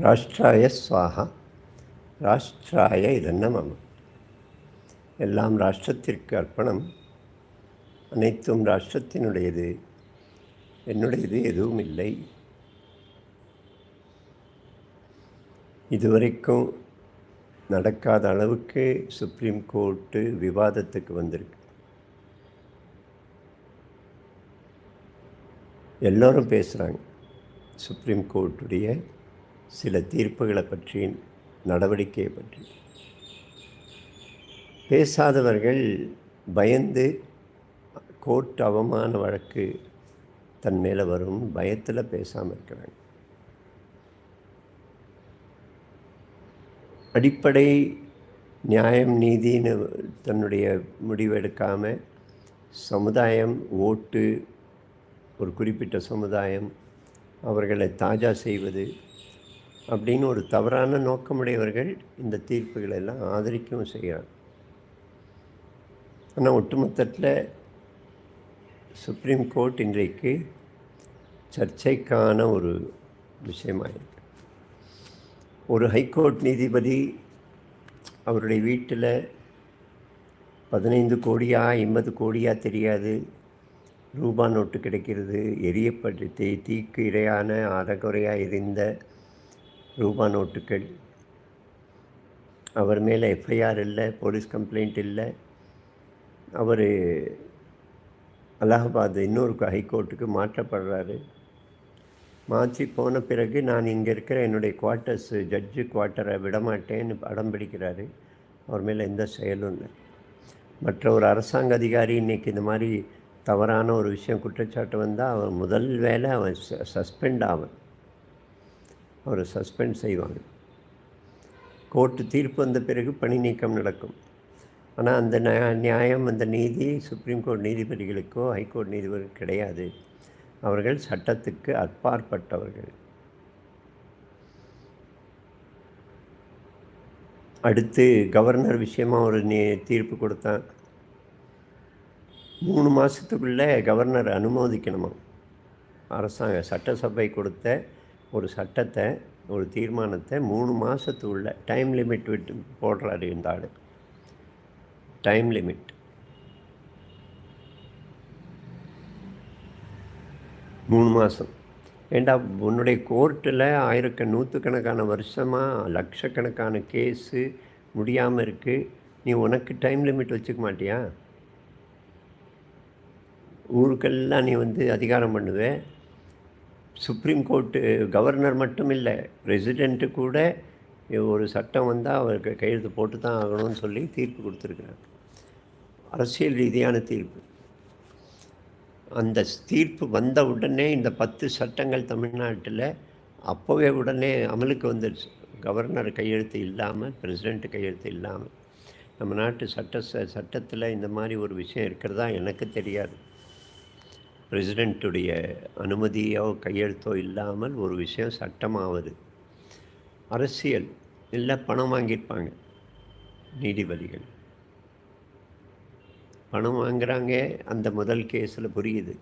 ராஷ்ட்ராய சுவாகா ராஷ்ட்ராய இதென்ன மம? எல்லாம் ராஷ்டிரத்திற்கு அர்ப்பணம். அனைத்தும் ராஷ்டிரத்தினுடையது. என்னுடையது எதுவும் இல்லை இதுவரைக்கும் நடக்காத அளவுக்கு சுப்ரீம் கோர்ட்டு விவாதத்துக்கு வந்திருக்கு. எல்லோரும் பேசுகிறாங்க சுப்ரீம் கோர்ட்டுடைய சில தீர்ப்புகளை பற்றி நடவடிக்கையை பற்றி. பேசாதவர்கள் பயந்து கோர்ட் அவமான வழக்கு தன் மேலே வரும் பயத்தில் பேசாமல் இருக்கிறாங்க அடிப்படை நியாயம் நீதின்னு தன்னுடைய முடிவெடுக்காமல் சமுதாயம் ஓட்டு ஒரு குறிப்பிட்ட சமுதாயம் அவர்களை தாஜா செய்வது அப்படின்னு ஒரு தவறான நோக்கமுடையவர்கள் இந்த தீர்ப்புகளை எல்லாம் ஆதரிக்கவும் செய்கிறாங்க ஆனால் ஒட்டுமொத்தத்தில் சுப்ரீம் கோர்ட் இன்றைக்கு சர்ச்சைக்கான ஒரு விஷயமாயிருக்கு. ஒரு ஹைகோர்ட் நீதிபதி அவருடைய வீட்டில் பதினைந்து கோடியா ஐம்பது கோடியா தெரியாது. ரூபா நோட்டு கிடைக்கிறது எரியப்பட்டு தீ தீக்கு இரையான அறகுறையாக எரிந்த ரூபா நோட்டுகள். அவர் மேலே எஃப்ஐஆர் இல்லை போலீஸ் கம்ப்ளைண்ட் இல்லை. அவர் அலகாபாத் இன்னொரு ஹைகோர்ட்டுக்கு மாற்றப்படுறாரு. மாற்றி போன பிறகு நான் இங்கே இருக்கிற என்னுடைய குவார்ட்டர்ஸ் ஜட்ஜு குவார்ட்டரை விடமாட்டேன்னு அடம் பிடிக்கிறாரு. அவர் மேலே எந்த செயலும் இல்லை. மற்ற ஒரு அரசாங்க அதிகாரி இன்றைக்கி இந்த மாதிரி தவறான ஒரு விஷயம் குற்றச்சாட்டு வந்தால் அவன் முதல் வேலை அவன் சஸ்பெண்ட் ஆவன். அவரை சஸ்பெண்ட் செய்வாங்க. கோர்ட்டு தீர்ப்பு வந்த பிறகு பணி நீக்கம் நடக்கும். ஆனால் அந்த நியாயம் அந்த நீதி சுப்ரீம் கோர்ட் நீதிபதிகளுக்கோ ஹைகோர்ட் நீதிபதிகளுக்கு கிடையாது. அவர்கள் சட்டத்துக்கு அப்பாற்பட்டவர்கள். அடுத்து கவர்னர் விஷயமாக ஒரு நீ தீர்ப்பு கொடுத்தான். மூணு மாதத்துக்குள்ளே கவர்னர் அனுமதிக்கணுமா அரசாங்க சட்டசபை கொடுத்த ஒரு சட்டத்தை ஒரு தீர்மானத்தை மூணு மாதத்துக்குள்ள டைம் லிமிட் விட்டு போடுறாரு இந்த ஆள். டைம் லிமிட் மூணு மாதம் ஏண்டா உன்னுடைய கோர்ட்டில் ஆயிரக்க நூற்றுக்கணக்கான வருஷமாக லட்சக்கணக்கான கேஸு முடியாமல் இருக்குது நீ உனக்கு டைம் லிமிட் வச்சுக்க மாட்டியா? ஊருக்கெல்லாம் நீ வந்து அதிகாரம் பண்ணுவேன் சுப்ரீம் கோர்ட்டு கவர்னர் மட்டும் இல்லை பிரசிடெண்ட்டு கூட ஒரு சட்டம் வந்தால் அவருக்கு கையெழுத்து போட்டு தான் ஆகணும்னு சொல்லி தீர்ப்பு கொடுத்துருக்குறாங்க அரசியல் ரீதியான தீர்ப்பு. அந்த தீர்ப்பு வந்த உடனே இந்த பத்து சட்டங்கள் தமிழ்நாட்டில் அப்போவே உடனே அமலுக்கு வந்துடுச்சு கவர்னர் கையெழுத்து இல்லாமல் பிரசிடெண்ட்டு கையெழுத்து இல்லாமல் நம்ம நாட்டு சட்ட சட்டத்தில் இந்த மாதிரி ஒரு விஷயம் இருக்கிறதா எனக்கு தெரியாது. பிரசிடெண்ட்டுடைய அனுமதியோ கையெழுத்தோ இல்லாமல் ஒரு விஷயம் சட்டமாவது. அரசியல் இல்லை பணம் வாங்கியிருப்பாங்க நீதிபதிகள். பணம் வாங்குகிறாங்க அந்த முதல் கேஸில் புரியுது.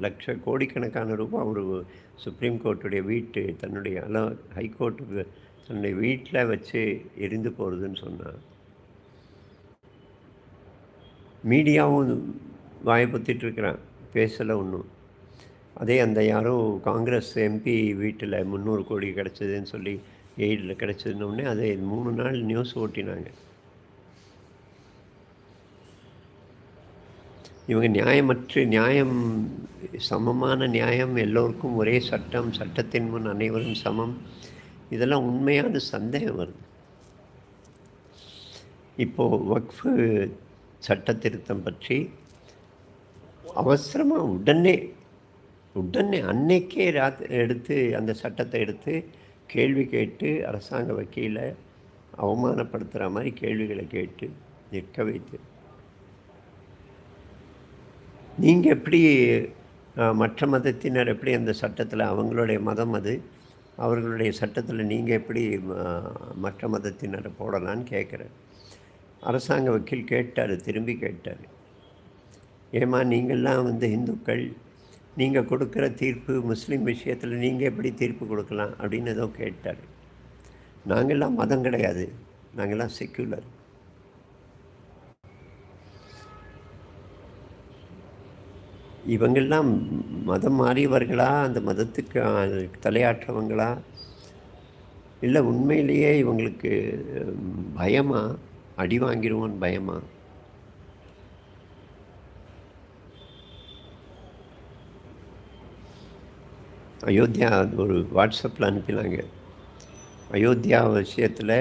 லட்ச கோடிக்கணக்கான ரூபாய் ஒரு சுப்ரீம் கோர்ட்டுடைய வீட்டு தன்னுடைய அல ஹைகோர்ட்டு தன்னுடைய வீட்டில் வச்சு எரிந்து போகிறதுன்னு சொன்னான் மீடியாவும் வாய்ப்புத்திட்டுருக்கிறான் பேசலை ஒன்றும் அதே அந்த யாரோ காங்கிரஸ் எம்பி வீட்டில் முந்நூறு கோடி கிடச்சிதுன்னு சொல்லி எய்டில் கிடச்சதுன்னொடனே அதே மூணு நாள் நியூஸ் ஓட்டினாங்க. இவங்க நியாயமற்று நியாயம் சமமான நியாயம் எல்லோருக்கும் ஒரே சட்டம் சட்டத்தின் முன் அனைவரும் சமம். இதெல்லாம் உண்மையான சந்தேகம் வருது. இப்போது வக்ஃபு சட்ட திருத்தம் பற்றி அவசரமாக உடனே உடனே அன்னைக்கே ராத் எடுத்து அந்த சட்டத்தை எடுத்து கேள்வி கேட்டு அரசாங்க வக்கீலை அவமானப்படுத்துகிற மாதிரி கேள்விகளை கேட்டு நிற்க வைத்து. நீங்கள் எப்படி மற்ற மதத்தினர் எப்படி அந்த சட்டத்தில் அவங்களுடைய மதம் அது அவர்களுடைய சட்டத்தில் நீங்கள் எப்படி மற்ற மதத்தினரை போடலான்னு கேட்குறேன். அரசாங்க வக்கீல் கேட்டார் திரும்பி கேட்டார். ஏமா நீங்கள்லாம் வந்து இந்துக்கள். நீங்கள் கொடுக்குற தீர்ப்பு முஸ்லீம் விஷயத்தில் நீங்கள் எப்படி தீர்ப்பு கொடுக்கலாம் அப்படின்னு ஏதோ கேட்டார். நாங்கள்லாம் மதம் கிடையாது. நாங்கள்லாம் செக்யூலர் இவங்கெல்லாம் மதம் மாறியவர்களா? அந்த மதத்துக்கு தலையாற்றவங்களா? இல்லை உண்மையிலேயே இவங்களுக்கு பயமா? அடி வாங்கிடுவோன்னு பயமா? அயோத்தியா ஒரு வாட்ஸ்அப்பில் அனுப்பினாங்க. அயோத்தியா விஷயத்தில்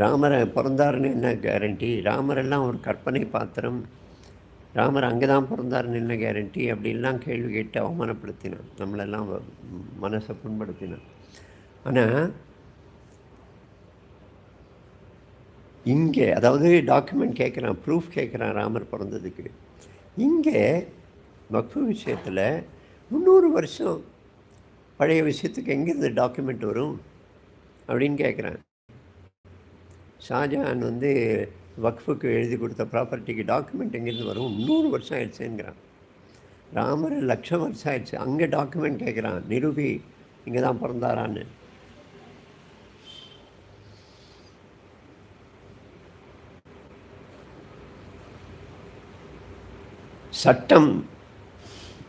ராமரை பிறந்தாருன்னு என்ன கேரண்டி ராமரெல்லாம் ஒரு கற்பனை பாத்திரம். ராமர் அங்கே தான் பிறந்தாருன்னு என்ன கேரண்டி அப்படின்லாம் கேள்வி கேட்டு அவமானப்படுத்தினான். நம்மளெல்லாம் மனசை புண்படுத்தினான். ஆனால் இங்கே அதாவது டாக்குமெண்ட் கேட்குறான் ப்ரூஃப் கேட்குறான் ராமர் பிறந்ததுக்கு. இங்கே வக்ஃபு விஷயத்தில் முந்நூறு வருஷம் பழைய விஷயத்துக்கு எங்கேருந்து டாக்குமெண்ட் வரும் அப்படின்னு கேட்குறேன் ஷாஜஹான் வந்து வக்ஃபுக்கு எழுதி கொடுத்த ப்ராப்பர்ட்டிக்கு டாக்குமெண்ட் எங்கேருந்து வரும்? முந்நூறு வருஷம் ஆயிடுச்சுங்கிறான். ராமர் லட்சம் வருஷம் ஆயிடுச்சு. அங்கே டாக்குமெண்ட் கேட்குறான் நிரூபி இங்கே தான் பிறந்தாரான்னு. சட்டம்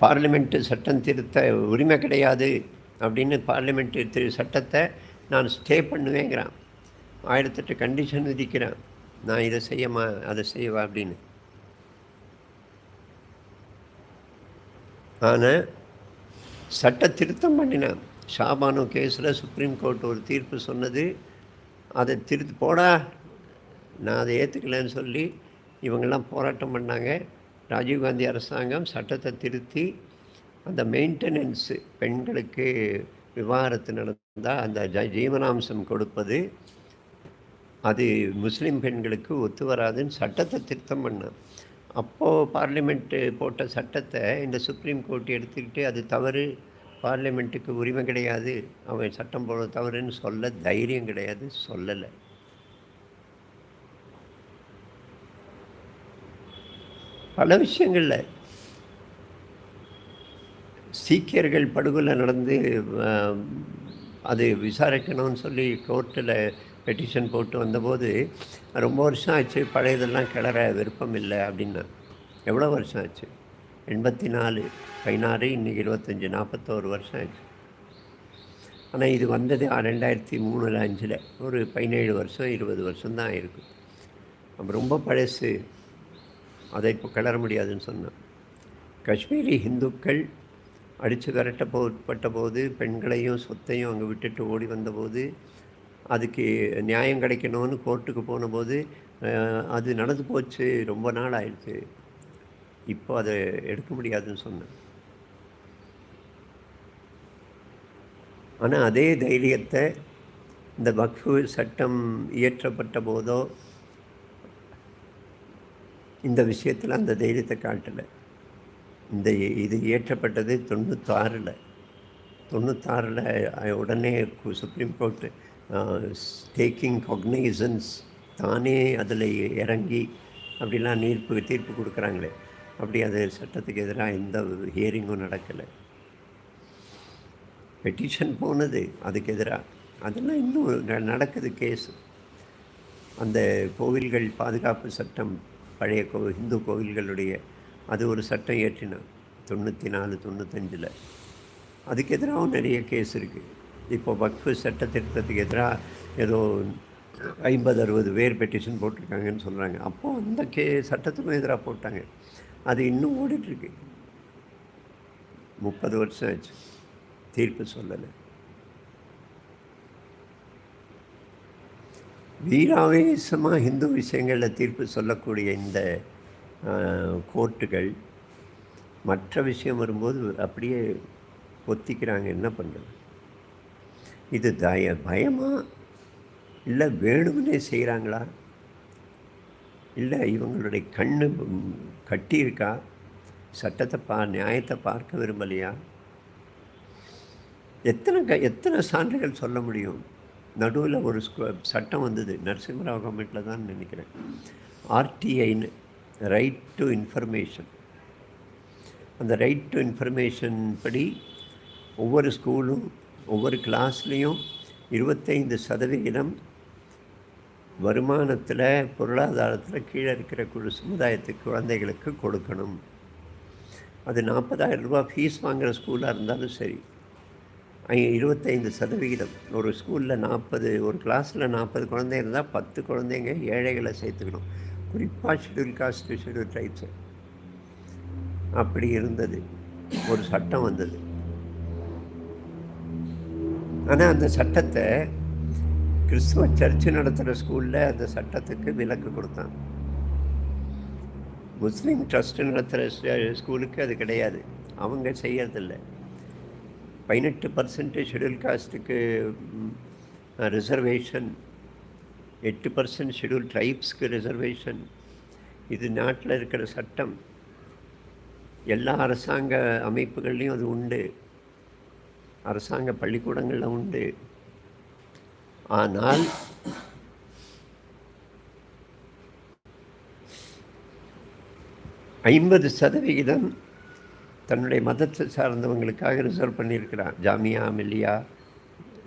பார்லிமெண்ட்டு சட்டம் திருத்த உரிமை கிடையாது அப்படின்னு பார்லிமெண்ட்டு திரு சட்டத்தை நான் ஸ்டே பண்ணுவேங்கிறான். ஆயிரத்தெட்டு கண்டிஷன் விதிக்கிறேன். நான் இதை செய்யமா அதை செய்வா அப்படின்னு. ஆனால் சட்ட திருத்தம் பண்ணினேன். ஷாபானு கேஸில் சுப்ரீம் கோர்ட் ஒரு தீர்ப்பு சொன்னது. அதை திருத்து போடா நான் அதை ஏற்றுக்கலன்னு சொல்லி இவங்கெல்லாம் போராட்டம் பண்ணாங்க. ராஜீவ்காந்தி அரசாங்கம் சட்டத்தை திருத்தி அந்த மெயின்டெனன்ஸு பெண்களுக்கு விவாகரத்து நடந்தால் அந்த ஜ ஜீவனாம்சம் கொடுப்பது அது முஸ்லீம் பெண்களுக்கு ஒத்து வராதுன்னு சட்டத்தை திருத்தம் பண்ணான் அப்போது பார்லிமெண்ட்டு போட்ட சட்டத்தை இந்த சுப்ரீம் கோர்ட் எடுத்துக்கிட்டு அது தவறு பார்லிமெண்ட்டுக்கு உரிமை கிடையாது அவன் சட்டம் போட தவறுன்னு சொல்ல தைரியம் கிடையாது சொல்லலை. பல விஷயங்களில். சீக்கியர்கள் படுகொலை நடந்து அது விசாரிக்கணும்னு சொல்லி கோர்ட்டில் பெட்டிஷன் போட்டு வந்தபோது ரொம்ப வருஷம் ஆச்சு பழையதெல்லாம் கிளற விருப்பம் இல்லை அப்படின்னா. எவ்வளோ வருஷம் ஆச்சு? எண்பத்தி நாலு பதினாறு இன்றைக்கி இருபத்தஞ்சி நாற்பத்தோரு வருஷம் ஆச்சு. ஆனால் இது வந்தது ரெண்டாயிரத்தி மூணில் அஞ்சில். ஒரு பதினேழு வருஷம் இருபது வருஷம் தான் இருக்கும் ரொம்ப பழசு. அதை இப்போ கிளற முடியாதுன்னு சொன்னான். காஷ்மீரி ஹிந்துக்கள் அடித்து விரட்ட போட்பட்ட போது பெண்களையும் சொத்தையும் அங்கே விட்டுட்டு ஓடி வந்தபோது அதுக்கு நியாயம் கிடைக்கணும்னு கோர்ட்டுக்கு போனபோது அது நடந்து போச்சு ரொம்ப நாள் ஆயிடுச்சு. இப்போ அதை எடுக்க முடியாதுன்னு சொன்னேன். ஆனால் அதே தைரியத்தை இந்த வக்ஃபு சட்டம் இயற்றப்பட்ட போதோ இந்த விஷயத்தில் அந்த தைரியத்தை காட்டலை. இந்த இது இயற்றப்பட்டது தொண்ணூத்தாறில். தொண்ணூத்தாறில் உடனே சுப்ரீம் கோர்ட்டு டேக்கிங் கொக்னைசன்ஸ் தானே அதில் இறங்கி அப்படிலாம் நீர்ப்பு தீர்ப்பு கொடுக்குறாங்களே. அப்படி அது சட்டத்துக்கு எதிராக எந்த ஹியரிங்கும் நடக்கலை. பெட்டிஷன் போனது அதுக்கு எதிராக. அதெல்லாம் இன்னும் நடக்குது கேஸ் அந்த கோவில்கள் பாதுகாப்பு சட்டம் பழைய கோ இந்து கோவில்களுடைய அது ஒரு சட்டம் ஏற்றினான் தொண்ணூற்றி நாலு தொண்ணூத்தஞ்சில். அதுக்கு எதிராகவும் நிறைய கேஸ் இருக்குது இப்போ வக்ஃபு சட்ட திருத்தத்துக்கு எதிராக ஏதோ ஐம்பது அறுபது பேர் பெட்டிஷன் போட்டிருக்காங்கன்னு சொல்கிறாங்க அப்போது அந்த கே சட்டத்துக்கும் எதிராக போட்டாங்க. அது இன்னும் ஓடிட்டுருக்கு முப்பது வருஷம் ஆச்சு. தீர்ப்பு சொல்லலை. வீராவேசமாக ஹிந்து விஷயங்களில் தீர்ப்பு சொல்லக்கூடிய இந்த கோர்ட்டுகள் மற்ற விஷயம் வரும்போது அப்படியே ஒத்திக்கிறாங்க என்ன பண்ணுறது இது தய பயமாக இல்லை வேணும்னே செய்கிறாங்களா இல்லை இவங்களுடைய கண்ணு கட்டியிருக்கா? சட்டத்தை பா நியாயத்தை பார்க்க விரும்பலையா? எத்தனை க எத்தனை சான்றுகள் சொல்ல முடியும்? நடுவில் ஒரு சட்டம் வந்தது. நரசிம்மராவ் கவர்மெண்ட்டில் தான் நினைக்கிறேன். ஆர்டிஐன்னு ரைட் டு இன்ஃபர்மேஷன் அந்த ரைட் டு இன்ஃபர்மேஷன் படி ஒவ்வொரு ஸ்கூலும் ஒவ்வொரு கிளாஸ்லேயும் இருபத்தைந்து சதவிகிதம் வருமானத்தில் பொருளாதாரத்தில் கீழே இருக்கிற குழு சமுதாயத்துக்கு குழந்தைகளுக்கு கொடுக்கணும். அது நாற்பதாயிரம் ரூபா ஃபீஸ் வாங்குகிற ஸ்கூலாக இருந்தாலும் சரி. இருபத்தைந்து சதவிகிதம். ஒரு ஸ்கூலில் நாற்பது ஒரு கிளாஸில் நாற்பது குழந்தை இருந்தால் பத்து குழந்தைங்க ஏழைகளை சேர்த்துக்கணும். குறிப்பாக ஷெட்யூல் காஸ்ட் ஷெட்யூல் ட்ரைப்ஸு அப்படி இருந்தது. ஒரு சட்டம் வந்தது. ஆனால் அந்த சட்டத்தை கிறிஸ்துவ சர்ச்சு நடத்துகிற ஸ்கூலில் அந்த சட்டத்துக்கு விலக்கு கொடுத்தான். முஸ்லீம் ட்ரஸ்ட்டு நடத்துகிற ஸ்கூலுக்கு அது கிடையாது. அவங்க செய்யறதில்லை. பதினெட்டு பர்சன்ட் ஷெட்யூல் காஸ்ட்டுக்கு ரிசர்வேஷன் எட்டு பர்சன்ட் ஷெட்யூல் ட்ரைப்ஸ்க்கு ரிசர்வேஷன் இது நாட்டில் இருக்கிற சட்டம். எல்லா அரசாங்க அமைப்புகள்லேயும் அது உண்டு. அரசாங்க பள்ளிக்கூடங்களில் உண்டு. ஆனால் ஐம்பது சதவிகிதம் தன்னுடைய மதத்தை சார்ந்தவங்களுக்காக ரிசர்வ் பண்ணியிருக்கிறான். ஜாமியா மில்லியா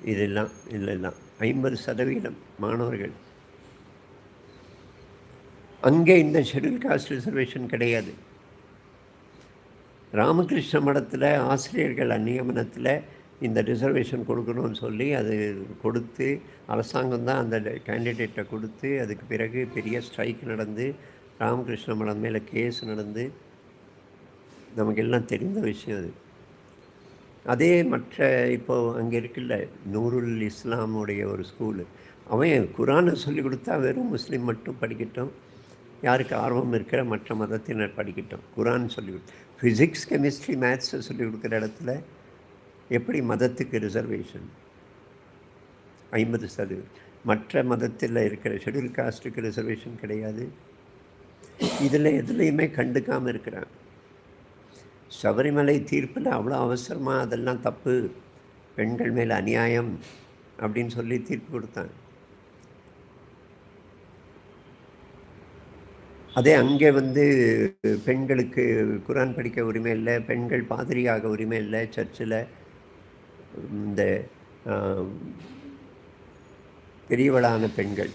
இதெல்லாம் இதெல்லாம். ஐம்பது சதவிகிதம் மாணவர்கள். அங்கே இந்த ஷெட்யூல் காஸ்ட் ரிசர்வேஷன் கிடையாது. ராமகிருஷ்ண மடத்தில் ஆசிரியர்கள் நியமனத்தில் இந்த ரிசர்வேஷன் கொடுக்கணும்னு சொல்லி அது கொடுத்து அரசாங்கம் தான் அந்த கேண்டிடேட்டை கொடுத்து அதுக்கு பிறகு பெரிய ஸ்ட்ரைக் நடந்து ராமகிருஷ்ண மடம் மேலே கேஸ் நடந்து நமக்கு எல்லாம் தெரிந்த விஷயம் அது. அதே மற்ற இப்போ அங்கே இருக்குல்ல நூருல் இஸ்லாமுடைய ஒரு ஸ்கூலு. அவன் குரானை சொல்லி கொடுத்தா வெறும் முஸ்லீம் மட்டும் படிக்கட்டும். யாருக்கு ஆர்வம் இருக்கிற மற்ற மதத்தினர் படிக்கட்டும். குரான் சொல்லி கொடு. ஃபிசிக்ஸ் கெமிஸ்ட்ரி மேத்ஸை சொல்லி கொடுக்குற இடத்துல எப்படி மதத்துக்கு ரிசர்வேஷன் ஐம்பது சதவீதம். மற்ற மதத்தில் இருக்கிற ஷெடியூல் காஸ்ட்டுக்கு ரிசர்வேஷன் கிடையாது. இதில் எதுலேயுமே கண்டுக்காமல் இருக்கிறான் சபரிமலை தீர்ப்பில் அவ்வளோ அவசரமாக அதெல்லாம் தப்பு பெண்கள் மேல் அநியாயம் அப்படின்னு சொல்லி தீர்ப்பு கொடுத்தாங்க. அதே அங்கே வந்து பெண்களுக்கு குரான் படிக்க உரிமை இல்லை பெண்கள் பாதிரியாக உரிமை இல்லை சர்ச்சில் இந்த பெரியவளான பெண்கள்.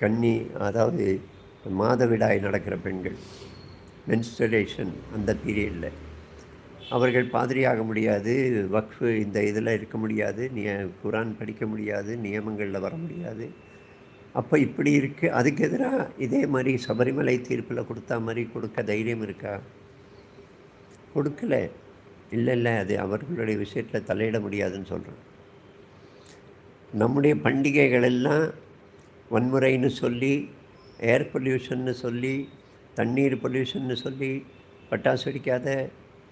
கன்னி அதாவது மாதவிடாய் நடக்கிற பெண்கள் மென்ஸ்டரேஷன் அந்த பீரியடில் அவர்கள் பாதிரியாக முடியாது வக்ஃபு இந்த இதில் இருக்க முடியாது நிய குரான் படிக்க முடியாது நியமங்களில் வர முடியாது. அப்போ இப்படி இருக்குது அதுக்கு எதிராக இதே மாதிரி சபரிமலை தீர்ப்பில் கொடுத்தா மாதிரி கொடுக்க தைரியம் இருக்கா? கொடுக்கல. இல்லை இல்லை அது அவர்களுடைய விஷயத்தில் தலையிட முடியாதுன்னு சொல்கிறேன் நம்முடைய பண்டிகைகள் எல்லாம் வன்முறைன்னு சொல்லி ஏர் பொல்யூஷன்னு சொல்லி தண்ணீர் பொல்யூஷன்னு சொல்லி பட்டாசு வெடிக்காத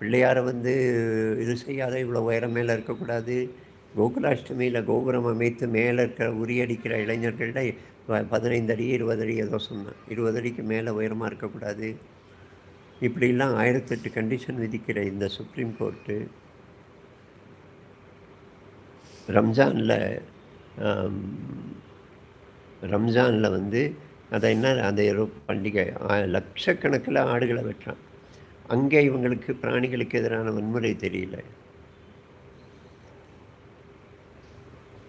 பிள்ளையாரை வந்து இது செய்யாத இவ்வளோ உயரம் மேலே இருக்கக்கூடாது கோகுலாஷ்டமியில் கோபுரம் அமைத்து மேலே இருக்கிற உரியடிக்கிற இளைஞர்கள்ட ப- பதினைந்து அடி இருபது அடி ஏதோ சொன்னேன். இருபது அடிக்கு மேலே உயரமாக இருக்கக்கூடாது இப்படிலாம் ஆயிரத்தெட்டு கண்டிஷன் விதிக்கிற இந்த சுப்ரீம் கோர்ட்டு ரம்ஜானில் ரம்ஜானில் வந்து அதை என்ன அந்த பண்டிகை லட்சக்கணக்கில் ஆடுகளை வெட்டுறான். அங்கே இவங்களுக்கு பிராணிகளுக்கு எதிரான வன்முறை தெரியல.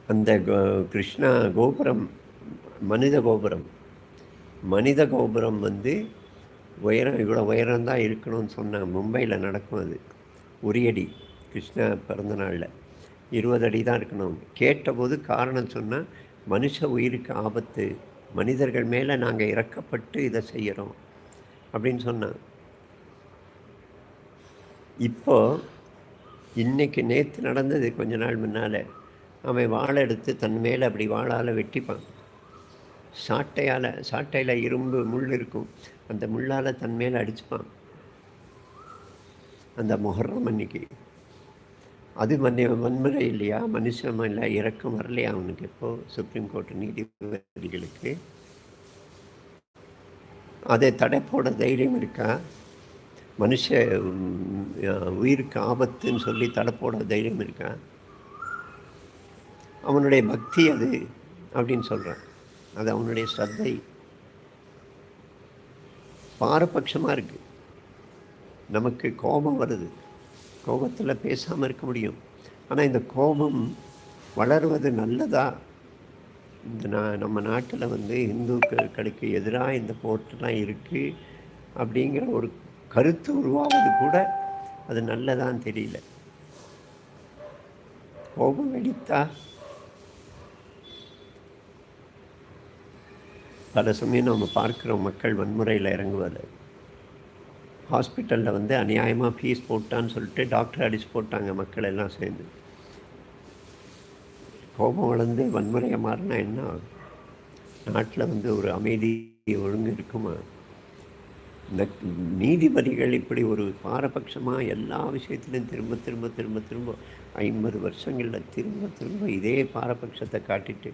அந்த கோ- கிருஷ்ணா கோபுரம் மனித கோபுரம். மனித கோபுரம் வந்து உயரம் இவ்வளோ உயரம்தான் இருக்கணும்னு சொன்னால் மும்பையில் நடக்கும் அது. உரியடி கிருஷ்ணா பிறந்த நாளில். இருபது அடி தான் இருக்கணும். கேட்டபோது காரணம் சொன்னால் மனுஷ உயிருக்கு ஆபத்து. மனிதர்கள் மேலே நாங்கள் இறக்கப்பட்டு இதை செய்கிறோம் அப்படின்னு சொன்னான் இப்போ இன்றைக்கி நேற்று நடந்தது கொஞ்ச நாள் முன்னால் அவன் வாழை எடுத்து தன் மேலே அப்படி வாளால் வெட்டிப்பான். சாட்டையால் சாட்டையில் இரும்பு முள் இருக்கும் அந்த முள்ளால் தன் மேலே அடிச்சுப்பான். அந்த முகர்றம் அன்னைக்கு. அது மன்னி வன்முறை இல்லையா? மனுஷன் இல்லை இறக்கம் வரலையா அவனுக்கு இப்போது சுப்ரீம் கோர்ட் நீதிபதிகளுக்கு. அதை தடை போட தைரியம் இருக்கா? மனுஷ உயிருக்கு ஆபத்துன்னு சொல்லி தடை போட தைரியம் இருக்கா? அவனுடைய பக்தி அது அப்படின்னு சொல்கிறான் அது அவனுடைய ஸ்ரத்தை. பாரபட்சமாக இருக்குது நமக்கு கோபம் வருது. கோபத்தில் பேசாமல் இருக்க முடியும். ஆனால் இந்த கோபம் வளர்வது நல்லதா? இந்த நான் நம்ம நாட்டில் வந்து இந்துக்களுக்கு எதிராக இந்த கோர்ட்டெலாம் இருக்குது அப்படிங்கிற ஒரு கருத்து உருவாவது கூட அது நல்லதான்னு தெரியல. கோபம் வெடித்தா? பல சமயம் நம்ம பார்க்குறோம் மக்கள் வன்முறையில் இறங்குவதை. ஹாஸ்பிட்டலில் வந்து அநியாயமாக ஃபீஸ் போட்டான்னு சொல்லிட்டு டாக்டர் அடிச்சு போட்டாங்க மக்கள் எல்லாம் சேர்ந்து. கோபம் வளர்ந்து வன்முறையை மாறினா என்ன ஆகும்? நாட்டில் வந்து ஒரு அமைதி ஒழுங்கு இருக்குமா? இந்த நீதிபதிகள் இப்படி ஒரு பாரபட்சமாக எல்லா விஷயத்துலையும் திரும்ப திரும்ப திரும்ப திரும்ப ஐம்பது வருஷங்களில் திரும்ப திரும்ப இதே பாரபட்சத்தை காட்டிட்டு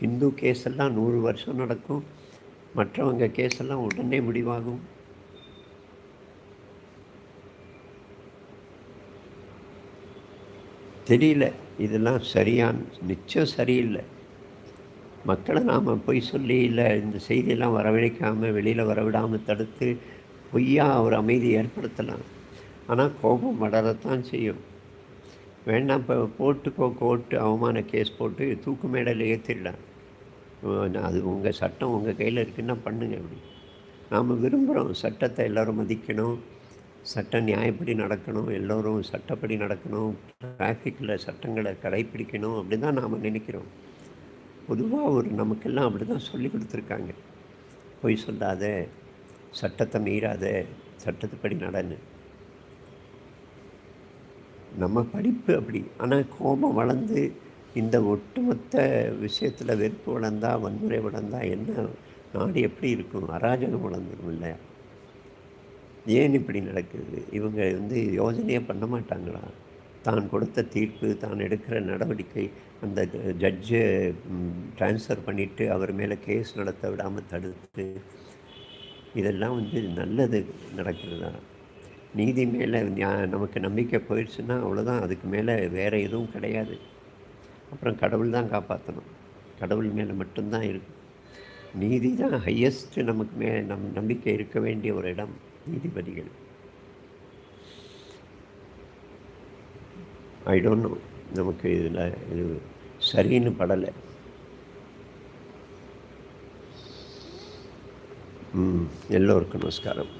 ஹிந்து கேஸ் எல்லாம் நூறு வருஷம் நடக்கும். மற்றவங்க கேஸ் எல்லாம் உடனே முடிவாகும். தெரியல. இதெல்லாம் சரியான் நிச்சயம் சரியில்லை. மக்களை நாம் பொய் சொல்லி இல்லை இந்த செய்தியெல்லாம் வரவழைக்காமல் வெளியில் வரவிடாமல் தடுத்து பொய்யாக ஒரு அமைதி ஏற்படுத்தலாம். ஆனால் கோபம் வளரத்தான் செய்யும். வேண்டாம் இப்போ போட்டுக்கோ கோர்ட்டு அவமான கேஸ் போட்டு தூக்கு மேடையில் ஏற்றிடலாம் அது உங்கள் சட்டம் உங்கள் கையில் இருக்குன்னா பண்ணுங்க அப்படி. நாம் விரும்புகிறோம் சட்டத்தை எல்லோரும் மதிக்கணும். சட்ட நியாயப்படி நடக்கணும் எல்லோரும் சட்டப்படி நடக்கணும் டிராஃபிக்கில் சட்டங்களை கடைப்பிடிக்கணும் அப்படி தான் நாம் நினைக்கிறோம். பொதுவாக ஒரு நமக்கெல்லாம் அப்படி தான் சொல்லி கொடுத்துருக்காங்க. பொய் சொல்லாத சட்டத்தை மீறாத சட்டத்துப்படி நடன்னு. நம்ம படிப்பு அப்படி. ஆனால் கோபம் வளர்ந்து இந்த ஒட்டுமொத்த விஷயத்தில் வெறுப்பு வளர்ந்தால் வன்முறை வளர்ந்தால் என்ன? நாடு எப்படி இருக்கும்? அராஜகம் வளர்ந்துடும் இல்லையா? ஏன் இப்படி நடக்குது? இவங்க வந்து யோஜனையே பண்ண மாட்டாங்களா? தான் கொடுத்த தீர்ப்பு தான் எடுக்கிற நடவடிக்கை அந்த ஜட்ஜை ட்ரான்ஸ்ஃபர் பண்ணிவிட்டு அவர் மேலே கேஸ் நடத்த விடாமல் தடுத்து இதெல்லாம் வந்து நல்லது நடக்கிறதா? நீதி மேலே நமக்கு நம்பிக்கை போயிடுச்சுன்னா அவ்வளோதான் அதுக்கு மேலே வேறு எதுவும் கிடையாது. அப்புறம் கடவுள் தான் காப்பாற்றணும் கடவுள் மேலே மட்டும்தான் இருக்கும் நீதி தான் ஹையஸ்ட்டு நமக்கு மே நம் நம்பிக்கை இருக்க வேண்டிய ஒரு இடம். நீதிபதிகள். ஐ டோன்ட் நோ நமக்கு இதில் இது சரின்னு படலை. எல்லோருக்கும் நமஸ்காரம்.